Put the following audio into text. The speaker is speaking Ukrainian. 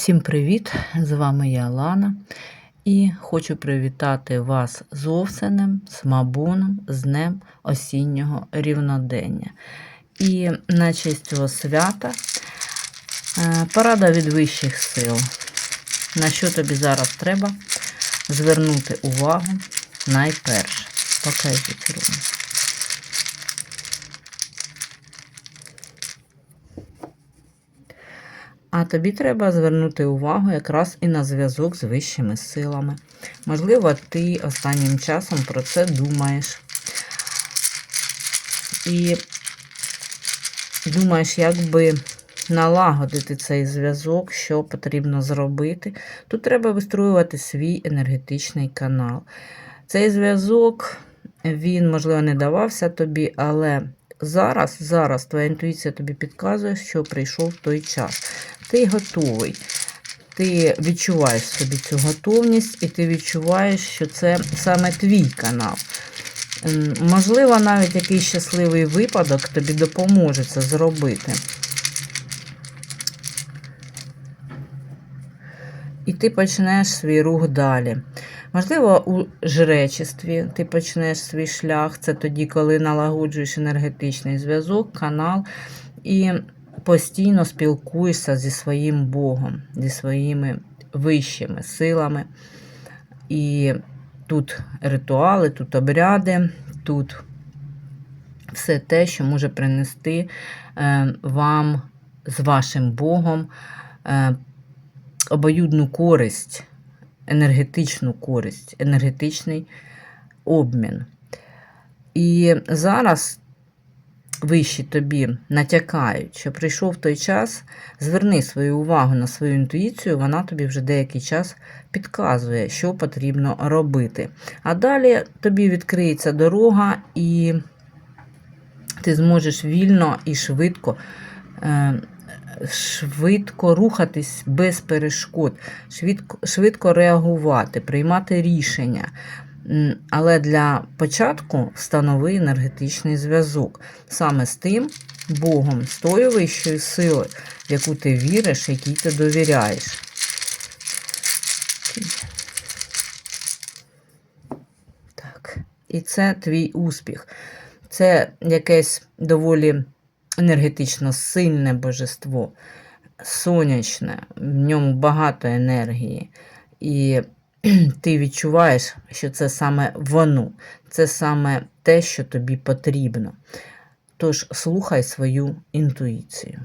Всім привіт! З вами я Лана і хочу привітати вас з Овсенем, з Мабуном, з Днем осіннього рівнодення. І на честь цього свята е, порада від вищих сил. На що тобі зараз треба звернути увагу найперше. Покажіть руку. А тобі треба звернути увагу якраз і на зв'язок з вищими силами. Можливо, ти останнім часом про це думаєш. І думаєш, як би налагодити цей зв'язок, що потрібно зробити. Тут треба вистроювати свій енергетичний канал. Цей зв'язок, він, можливо, не давався тобі, але зараз, зараз твоя інтуїція тобі підказує, що прийшов той час. Ти готовий. Ти відчуваєш собі цю готовність, і ти відчуваєш, що це саме твій канал. Можливо, навіть якийсь щасливий випадок тобі допоможе це зробити. І ти почнеш свій рух далі. Можливо, у жречестві ти почнеш свій шлях. Це тоді, коли налагоджуєш енергетичний зв'язок, канал. І постійно спілкуєшся зі своїм Богом, зі своїми вищими силами. І тут ритуали, тут обряди, тут все те, що може принести е, вам з вашим Богом е, обоюдну користь, енергетичну користь, енергетичний обмін. І зараз вищі тобі натякають, що прийшов той час, зверни свою увагу на свою інтуїцію, вона тобі вже деякий час підказує, що потрібно робити. А далі тобі відкриється дорога, і ти зможеш вільно і швидко. Швидко рухатись без перешкод, швидко швидко реагувати, приймати рішення. Але для початку встанови енергетичний зв'язок саме з тим Богом, з тою вищою силою, в яку ти віриш, якій ти довіряєш. Так. І це твій успіх. Це якесь доволі енергетично сильне божество, сонячне, в ньому багато енергії. І ти відчуваєш, що це саме воно, це саме те, що тобі потрібно. Тож слухай свою інтуїцію.